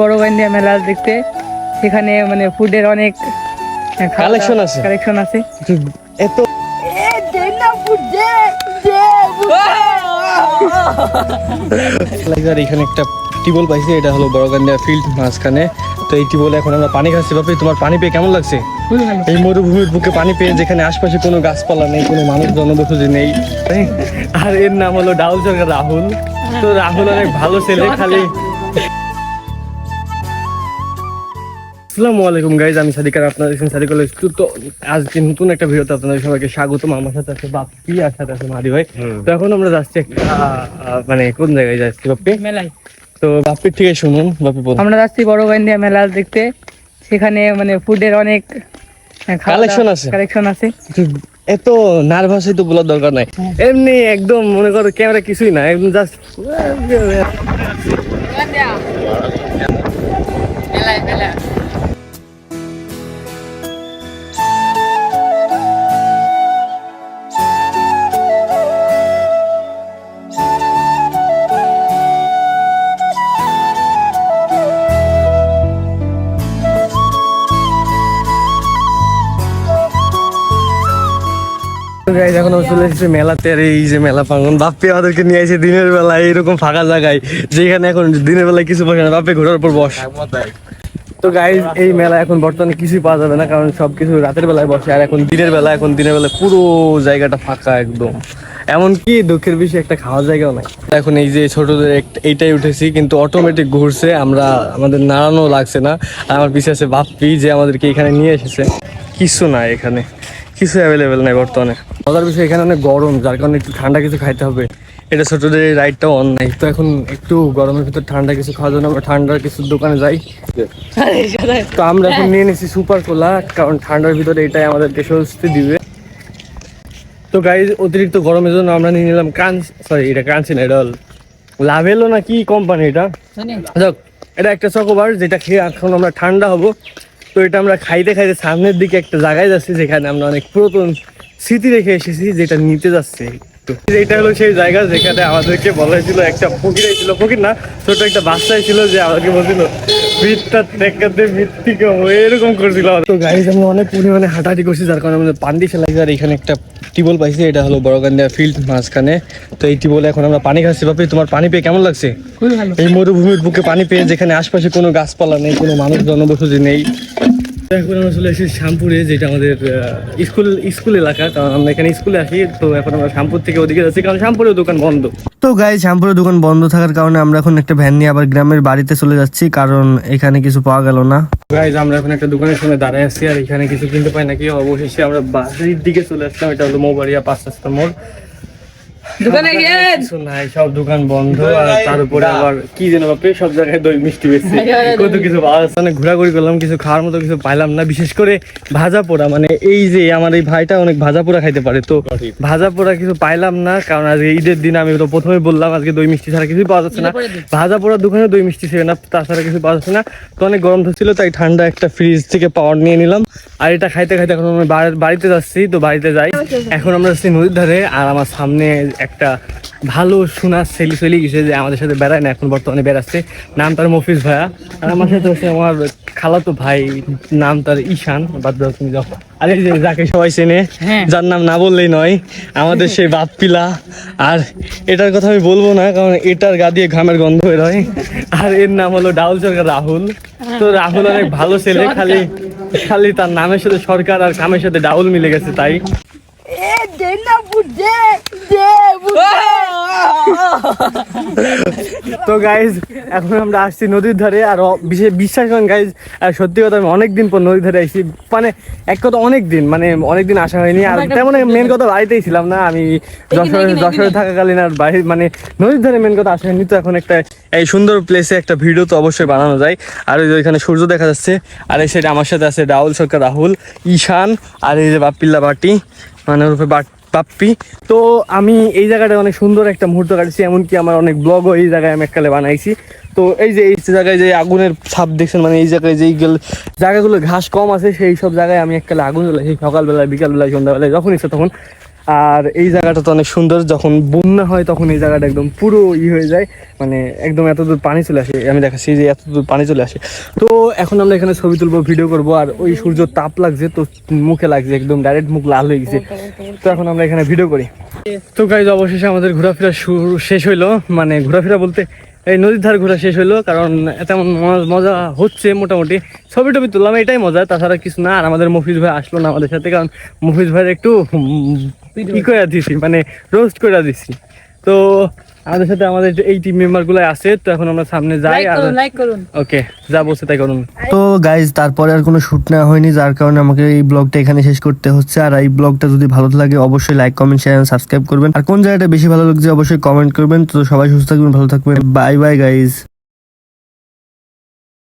বড় ইন্ডিয়া মেলা দেখতে। সেখানে মানে ফুডের অনেক Collection আছে? কালেকশন আছে। এত এখানে একটা টিবল পাইছি এটা হলো বড়গান্ডিয়া ফিল্ড মাঝখানে। তো এই টিবলে এখন আমরা পানি খাচ্ছি। বাপরে তোমার পানি পেয়ে কেমন লাগছে? এই মরুভূমির বুকে পানি পেয়ে যেখানে আশপাশে কোনো গাছপালা নেই কোনো মানুষ জনবসতি নেই। আর এর নাম হলো ডাউল সরকার রাহুল। তো রাহুল অনেক ভালো ছেলে খালি আসসালামু আলাইকুম গাইজ আমি সাদিকার আপনারা দেখছেন সাদিকুল তো আজকে নতুন একটা ভিডিওতে আপনাদের সবাইকে স্বাগতম। আমার সাথে আছে বাপ্পি আর সাথে আছে মাদি ভাই। তো এখন আমরা যাচ্ছি একটা আহ, মানে কোন জায়গায় যাচ্ছি বাপ্পি? মেলায়। তো বাপ্পির থেকে শুনুন বাপ্পি বলুন। আমরা যাচ্ছি বড় ইন্ডিয়া মেলা দেখতে। সেখানে মানে ফুডের অনেক কালেকশন আছে? কালেকশন আছে। এত নার্ভাস তো বলার দরকার নাই। এমনি একদম মনে করো ক্যামেরা কিছুই না একদম জাস্ট এখন চলে মেলাতে। এই যে মেলা বাপ্পি আমাদেরকে নিয়ে দিনের বেলায় এরকম ফাঁকা জায়গায়, যেখানে এখন দিনের বেলায় কিছু বসে না। ঘোরার তো এই মেলা এখন বর্তমানে কিছুই পাওয়া যাবে না, কারণ সবকিছু রাতের বেলায় বসে, আর এখন দিনের বেলা, এখন দিনের বেলা পুরো জায়গাটা ফাঁকা একদম। এমনকি দুঃখের বিষয়, একটা খাওয়ার জায়গাও নাই। এখন এই যে ছোটদের এইটাই উঠেছি, কিন্তু অটোমেটিক ঘুরছে, আমরা, আমাদের নাড়ানো লাগছে না। আমার পিছিয়ে আছে বাপ্পি, যে আমাদেরকে এখানে নিয়ে এসেছে। কিছু নাই এখানে। কিছু অ্যাভেলেবেল নাই বর্তমানে। মজার বিষয় এখানে অনেক গরম যার কারণে একটু ঠান্ডা কিছু খাইতে হবে। এটা ছোটদের এই রাইডটাও অন নাই তো এখন একটু গরমের ভিতর ঠান্ডা কিছু খাওয়ার জন্য আমরা ঠান্ডার কিছু দোকানে যাই। তো আমরা এখন নিয়ে নিয়েছি সুপার কোলা কারণ ঠান্ডার ভিতরে এটাই আমাদেরকে স্বস্তি দিবে। তো গাইজ অতিরিক্ত গরমের জন্য আমরা নিয়ে নিলাম কান সরি এটা কানছি না এটা লাভেলো না কি কোম্পানি এটা? যাক এটা একটা চকোবার যেটা খেয়ে এখন আমরা ঠান্ডা হব। তো এটা আমরা খাইতে খাইতে সামনের দিকে একটা জায়গায় যাচ্ছি যেখানে আমরা অনেক পুরাতন স্মৃতি রেখে এসেছি যেটা নিতে যাচ্ছে তো এটা হলো সেই জায়গা যেখানে আমাদেরকে বলা হয়েছিল একটা ফকির ছিল ফকির না ছোট একটা বাচ্চাই ছিল যে আমাদেরকে বলছিল ভিতটা টেকাতে ভিত এরকম করছিল তো গাড়ি আমরা অনেক পরিমাণে হাঁটাহাঁটি করছি যার কারণে আমাদের পান্ডি আর এখানে একটা টিবল পাইছি এটা হলো ফিল্ড মাঝখানে। তো এই টিবলে এখন আমরা পানি খাচ্ছি। বাপি তোমার পানি পেয়ে কেমন লাগছে? এই মরুভূমির বুকে পানি পেয়ে যেখানে আশপাশে কোনো গাছপালা নেই কোনো মানুষ জনবসতি নেই এখন আমরা চলে এসেছি শ্যামপুরে যেটা আমাদের স্কুল স্কুল এলাকা। কারণ আমরা এখানে স্কুলে আসি তো এখন আমরা শ্যামপুর থেকে ওদিকে যাচ্ছি কারণ শ্যামপুরের দোকান বন্ধ। তো গাই শ্যামপুরের দোকান বন্ধ থাকার কারণে আমরা এখন একটা ভ্যান নিয়ে আবার গ্রামের বাড়িতে চলে যাচ্ছি কারণ এখানে কিছু পাওয়া গেল না। গাইজ আমরা এখন একটা দোকানের সামনে দাঁড়ায় আছি আর এখানে কিছু কিনতে পাই নাকি? অবশেষে আমরা বাড়ির দিকে চলে আসলাম এটা হলো মৌবাড়িয়া পাঁচ রাস্তা মোড়। দোকানে গিয়ে কিছু নাই সব দোকান বন্ধ আর তার উপরে আবার কি যেন বাপরে সব জায়গায় দই মিষ্টি বেশি কত কিছু পাওয়া ঘোরাঘুরি করলাম কিছু খাওয়ার মতো কিছু পাইলাম না বিশেষ করে ভাজা পোড়া। মানে এই যে আমার এই ভাইটা অনেক ভাজা পোড়া খাইতে পারে তো ভাজা পোড়া কিছু পাইলাম না কারণ আজকে ঈদের দিন আমি তো প্রথমে বললাম আজকে দই মিষ্টি ছাড়া কিছুই পাওয়া যাচ্ছে না। ভাজা পোড়ার দোকানে দই মিষ্টি ছিল না তাছাড়া কিছু পাওয়া যাচ্ছে না। তো অনেক গরম ছিল তাই ঠান্ডা একটা ফ্রিজ থেকে পাওয়ার নিয়ে নিলাম। আর এটা খাইতে খাইতে এখন আমি বাড়িতে যাচ্ছি তো বাড়িতে যাই। এখন আমরা যাচ্ছি নদীর ধারে আর আমার সামনে একটা ভালো শোনা ছেলে চলে গেছে যে আমাদের সাথে বেড়ায় না এখন বর্তমানে বেড়াচ্ছে। নাম তার মফিজ ভাইয়া। আর আমার সাথে হচ্ছে আমার খালাতো ভাই নাম তার ঈশান বাদ দাও তুমি যাও। আরে যে যাকে সবাই চেনে হ্যাঁ। যার নাম না বললেই নয় আমাদের সেই বাপ পিলা আর এটার কথা আমি বলব না কারণ এটার গা দিয়ে ঘামের গন্ধ বের হয়। আর এর নাম হলো ডাউল সরকার রাহুল। তো রাহুল অনেক ভালো ছেলে খালি খালি তার নামের সাথে সরকার আর কামের সাথে ডাউল মিলে গেছে তাই। তো গাইজ এখন আমরা আসছি নদীর ধারে আর বিশেষ বিশ্বাস করেন গাইজ সত্যি কথা আমি অনেকদিন পর নদীর ধারে আসছি মানে এক কথা অনেক দিন মানে অনেকদিন আসা হয়নি। আর তেমন মেন কথা বাড়িতেই ছিলাম না আমি যশোরে যশোরে থাকাকালীন আর বাড়ি মানে নদীর ধারে মেন কথা আসা হয়নি। তো এখন একটা এই সুন্দর প্লেসে একটা ভিডিও তো অবশ্যই বানানো যায়। আর ওই যে ওইখানে সূর্য দেখা যাচ্ছে আর এই সাইডে আমার সাথে আছে রাহুল সরকার রাহুল ঈশান আর এই যে বাপ্পিল্লা বাটি মানে ওরফে বাট পাপ্পি তো আমি এই জায়গাটা অনেক সুন্দর একটা মুহূর্ত কাটছি, এমনকি আমার অনেক ব্লগও এই জায়গায় আমি এককালে বানাইছি। তো এই যে এই জায়গায় যে আগুনের ছাপ দেখছেন মানে এই জায়গায় যেই গেল জায়গাগুলো ঘাস কম আছে, সেই সব জায়গায় আমি এককালে আগুন জ্বলাই সকালবেলায় বিকালবেলায় সন্ধ্যাবেলায় যখন ইচ্ছা তখন আর এই জায়গাটা তো অনেক সুন্দর, যখন বন্যা হয় তখন এই জায়গাটা একদম পুরো ই হয়ে যায় মানে একদম এত দূর পানি চলে আসে, আমি দেখাচ্ছি যে এত দূর পানি চলে আসে। তো এখন আমরা এখানে ছবি তুলবো ভিডিও করব, আর ওই সূর্য তাপ লাগছে, তো মুখে লাগছে, একদম ডাইরেক্ট মুখ লাল হয়ে গেছে। তো এখন আমরা এখানে ভিডিও করি। তো গাইজ অবশেষে আমাদের ঘোরাফেরা শুরু শেষ হইল মানে ঘোরাফেরা বলতে এই নদীর ধার ঘোরা শেষ হলো কারণ তেমন মজা হচ্ছে মোটামুটি। ছবি টবি তুললাম, এটাই মজা। তাছাড়া কিছু না, আর আমাদের মফিজ ভাই আসলো না আমাদের সাথে, কারণ মফিজ ভাইয়ের একটু ই করে দিছি মানে রোস্ট করে দিছি। তো আমাদের সাথে আমাদের এই টিম মেম্বারগুলো আছে তো এখন আমরা সামনে যাই আর লাইক করুন। ওকে যা বলছে তাই করুন। তো গাইজ তারপরে আর কোনো শুট না হয়নি যার কারণে আমাকে এই ব্লগটা এখানে শেষ করতে হচ্ছে। আর এই ব্লগটা যদি ভালো লাগে অবশ্যই লাইক কমেন্ট শেয়ার সাবস্ক্রাইব করবেন। আর কোন জায়গাটা বেশি ভালো লাগছে অবশ্যই কমেন্ট করবেন। তো সবাই সুস্থ থাকবেন ভালো থাকবেন। Bye bye guys